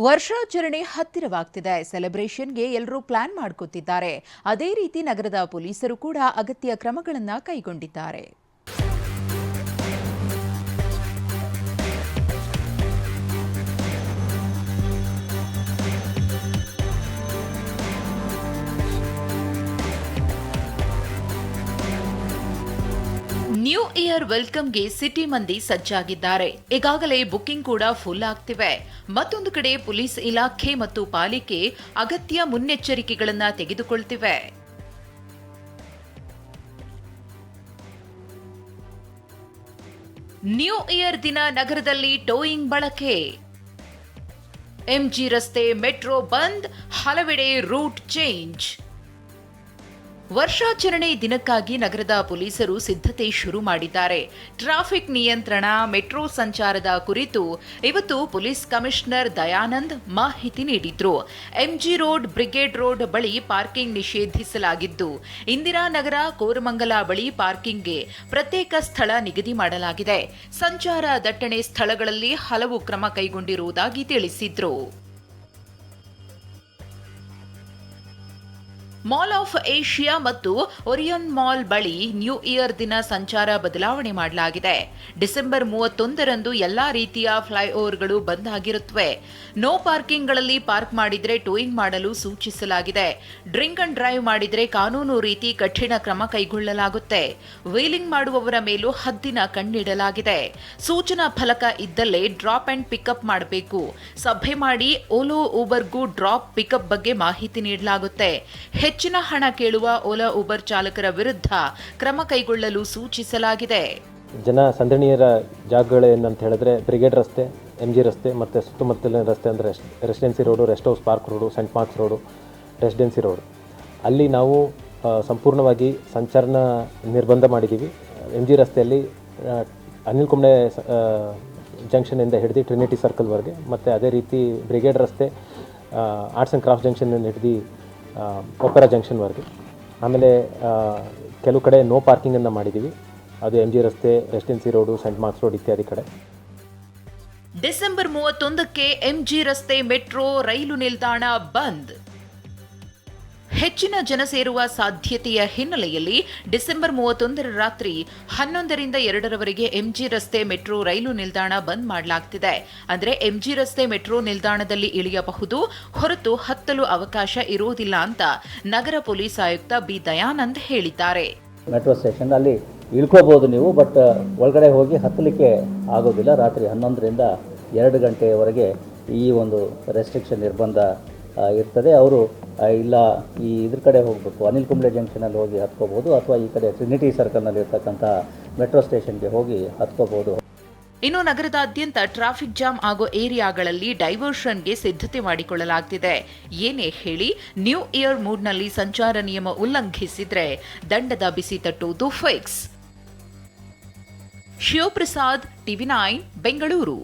ವರ್ಷಾಚರಣೆ ಹತ್ತಿರವಾಗ್ತಿದೆ. ಸೆಲೆಬ್ರೇಷನ್ಗೆ ಎಲ್ಲರೂ ಪ್ಲಾನ್ ಮಾಡ್ಕೋತಿದ್ದಾರೆ. ಅದೇ ರೀತಿ ನಗರದ ಪೊಲೀಸರು ಕೂಡ ಅಗತ್ಯ ಕ್ರಮಗಳನ್ನು ಕೈಗೊಂಡಿದ್ದಾರೆ. ನ್ಯೂ ಇಯರ್ ವೆಲ್ಕಮ್ಗೆ ಸಿಟಿ ಮಂದಿ ಸಜ್ಜಾಗಿದ್ದಾರೆ. ಈಗಾಗಲೇ ಬುಕಿಂಗ್ ಕೂಡ ಫುಲ್ ಆಗ್ತಿವೆ. ಮತ್ತೊಂದು ಕಡೆ ಪೊಲೀಸ್ ಇಲಾಖೆ ಮತ್ತು ಪಾಲಿಕೆ ಅಗತ್ಯ ಮುನ್ನೆಚ್ಚರಿಕೆಗಳನ್ನು ತೆಗೆದುಕೊಳ್ತಿವೆ. ನ್ಯೂ ಇಯರ್ ದಿನ ನಗರದಲ್ಲಿ ಟೋಯಿಂಗ್ ಬಳಕೆ. ಎಂಜಿ ರಸ್ತೆ, ಮೆಟ್ರೋ ಬಂದ್, ಹಲವೆಡೆ ರೂಟ್ ಚೇಂಜ್. ವರ್ಷಾಚರಣೆ ದಿನಕ್ಕಾಗಿ ನಗರದ ಪೊಲೀಸರು ಸಿದ್ಧತೆ ಶುರು ಮಾಡಿದ್ದಾರೆ. ಟ್ರಾಫಿಕ್ ನಿಯಂತ್ರಣ, ಮೆಟ್ರೋ ಸಂಚಾರದ ಕುರಿತು ಇವತ್ತು ಪೊಲೀಸ್ ಕಮಿಷನರ್ ದಯಾನಂದ್ ಮಾಹಿತಿ ನೀಡಿದ್ರು. ಎಂಜಿ ರೋಡ್, ಬ್ರಿಗೇಡ್ ರೋಡ್ ಬಳಿ ಪಾರ್ಕಿಂಗ್ ನಿಷೇಧಿಸಲಾಗಿದ್ದು ಇಂದಿರಾನಗರ ಕೋರಮಂಗಲ ಬಳಿ ಪಾರ್ಕಿಂಗ್ಗೆ ಪ್ರತ್ಯೇಕ ಸ್ಥಳ ನಿಗದಿ ಮಾಡಲಾಗಿದೆ. ಸಂಚಾರ ದಟ್ಟಣೆ ಸ್ಥಳಗಳಲ್ಲಿ ಹಲವು ಕ್ರಮ ಕೈಗೊಂಡಿರುವುದಾಗಿ ತಿಳಿಸಿದ್ರು. ಮಾಲ್ ಆಫ್ ಏಷ್ಯಾ ಮತ್ತು ಒರಿಯನ್ ಮಾಲ್ ಬಳಿ ನ್ಯೂ ಇಯರ್ ದಿನ ಸಂಚಾರ ಬದಲಾವಣೆ ಮಾಡಲಾಗಿದೆ. ಡಿಸೆಂಬರ್ ಮೂವತ್ತೊಂದರಂದು ಎಲ್ಲಾ ರೀತಿಯ ಫ್ಲೈಓವರ್ಗಳು ಬಂದ್ ಆಗಿರುತ್ತವೆ. ನೋ ಪಾರ್ಕಿಂಗ್ಗಳಲ್ಲಿ ಪಾರ್ಕ್ ಮಾಡಿದರೆ ಟೋಯಿಂಗ್ ಮಾಡಲು ಸೂಚಿಸಲಾಗಿದೆ. ಡ್ರಿಂಕ್ ಅಂಡ್ ಡ್ರೈವ್ ಮಾಡಿದರೆ ಕಾನೂನು ರೀತಿ ಕಠಿಣ ಕ್ರಮ ಕೈಗೊಳ್ಳಲಾಗುತ್ತೆ. ವೀಲಿಂಗ್ ಮಾಡುವವರ ಮೇಲೂ ಹದ್ದಿನ ಕಣ್ಣಿಡಲಾಗಿದೆ. ಸೂಚನಾ ಫಲಕ ಇದ್ದಲ್ಲೇ ಡ್ರಾಪ್ ಅಂಡ್ ಪಿಕಪ್ ಮಾಡಬೇಕು. ಸಭೆ ಮಾಡಿ ಓಲೋ ಊಬರ್ಗೂ ಡ್ರಾಪ್ ಪಿಕಪ್ ಬಗ್ಗೆ ಮಾಹಿತಿ ನೀಡಲಾಗುತ್ತೆ. ಹೆಚ್ಚಿನ ಹಣ ಕೇಳುವ ಓಲಾ ಉಬರ್ ಚಾಲಕರ ವಿರುದ್ಧ ಕ್ರಮ ಕೈಗೊಳ್ಳಲು ಸೂಚಿಸಲಾಗಿದೆ. ಜನ ಸಂದಣಿಯರ ಜಾಗಗಳು ಏನಂತ ಹೇಳಿದ್ರೆ ಬ್ರಿಗೇಡ್ ರಸ್ತೆ ಎಂ ಜಿ ರಸ್ತೆ ಮತ್ತು ಸುತ್ತಮುತ್ತಲಿನ ರಸ್ತೆ ಅಂದರೆ residency road, rest house park road, saint Mark's road, residency road. ಅಲ್ಲಿ ನಾವು ಸಂಪೂರ್ಣವಾಗಿ ಸಂಚಾರನ ನಿರ್ಬಂಧ ಮಾಡಿದ್ದೀವಿ. ಎಂ ಜಿ ರಸ್ತೆಯಲ್ಲಿ ಅನಿಲ್ ಕುಂಬ್ಳೆ ಜಂಕ್ಷನಿಂದ ಹಿಡಿದು ಟ್ರಿನಿಟಿ ಸರ್ಕಲ್ವರೆಗೆ ಮತ್ತು ಅದೇ ರೀತಿ ಬ್ರಿಗೇಡ್ ರಸ್ತೆ ಆರ್ಟ್ಸ್ ಆ್ಯಂಡ್ ಕ್ರಾಫ್ಟ್ ಜಂಕ್ಷನಿಂದ ಹಿಡಿದು ಒಪೆರಾ ಜಂಕ್ಷನ್ವರೆಗೆ ಆಮೇಲೆ ಕೆಲವು ಕಡೆ ನೋ ಪಾರ್ಕಿಂಗನ್ನು ಮಾಡಿದ್ದೀವಿ ಅದು ಎಂ ಜಿ ರಸ್ತೆ, residency road, saint Marks road ಇತ್ಯಾದಿ ಕಡೆ. ಡಿಸೆಂಬರ್ ಮೂವತ್ತೊಂದಕ್ಕೆ ಎಂಜಿ ರಸ್ತೆ ಮೆಟ್ರೋ ರೈಲು ನಿಲ್ದಾಣ ಬಂದ್. ಹೆಚ್ಚಿನ ಜನ ಸೇರುವ ಸಾಧ್ಯತೆಯ ಹಿನ್ನೆಲೆಯಲ್ಲಿ ಡಿಸೆಂಬರ್ ಮೂವತ್ತೊಂದರ ರಾತ್ರಿ ಹನ್ನೊಂದರಿಂದ ಎರಡರವರೆಗೆ ಎಂಜಿ ರಸ್ತೆ ಮೆಟ್ರೋ ರೈಲು ನಿಲ್ದಾಣ ಬಂದ್ ಮಾಡಲಾಗ್ತಿದೆ. ಅಂದರೆ ಎಂಜಿ ರಸ್ತೆ ಮೆಟ್ರೋ ನಿಲ್ದಾಣದಲ್ಲಿ ಇಳಿಯಬಹುದು. ಹೊರತು ಹತ್ತಲು ಅವಕಾಶ ಇರುವುದಿಲ್ಲ ಅಂತ ನಗರ ಪೊಲೀಸ್ ಆಯುಕ್ತ ಬಿ ದಯಾನಂದ್ ಹೇಳಿದ್ದಾರೆ. ಮೆಟ್ರೋ ಸ್ಟೇಷನ್ ಅಲ್ಲಿ ಇಳ್ಕೋಬಹುದು ನೀವು, ಬಟ್ ಒಳಗಡೆ ಹೋಗಿ ಹತ್ತಲಿಕ್ಕೆ ಆಗೋದಿಲ್ಲ. ರಾತ್ರಿ ಹನ್ನೊಂದರಿಂದ ಎರಡು ಗಂಟೆಯವರೆಗೆ ಈ ಒಂದು ರೆಸ್ಟ್ರಿಕ್ಷನ್ ನಿರ್ಬಂಧ ಇರ್ತದೆ. ಅವರು ಇಲ್ಲ, ಈ ಇದ್ರ ಕಡೆ ಹೋಗಬೇಕು. ಅನಿಲ್ ಕುಂಬ್ಳೆ ಜಂಕ್ಷನಲ್ಲಿ ಹೋಗಿ ಹತ್ಕೋಬೋದು ಅಥವಾ ಈ ಕಡೆ ಟ್ರಿನಿಟಿ ಸರ್ಕಲ್ನಲ್ಲಿ ಇರ್ತಕ್ಕಂಥ ಮೆಟ್ರೋ ಸ್ಟೇಷನ್ಗೆ ಹೋಗಿ ಹತ್ಕೋಬೋದು ಇನ್ನು ನಗರದಾದ್ಯಂತ ಟ್ರಾಫಿಕ್ ಜಾಮ್ ಆಗೋ ಏರಿಯಾಗಳಲ್ಲಿ ಡೈವರ್ಷನ್ಗೆ ಸಿದ್ಧತೆ ಮಾಡಿಕೊಳ್ಳಲಾಗ್ತಿದೆ. ಏನೇ ಹೇಳಿ ನ್ಯೂ ಇಯರ್ ಮೂಡ್ನಲ್ಲಿ ಸಂಚಾರ ನಿಯಮ ಉಲ್ಲಂಘಿಸಿದ್ರೆ ದಂಡದ ಬಿಸಿ ತಟ್ಟುವುದು fix Shivaprasad, TV nine, Bengaluru.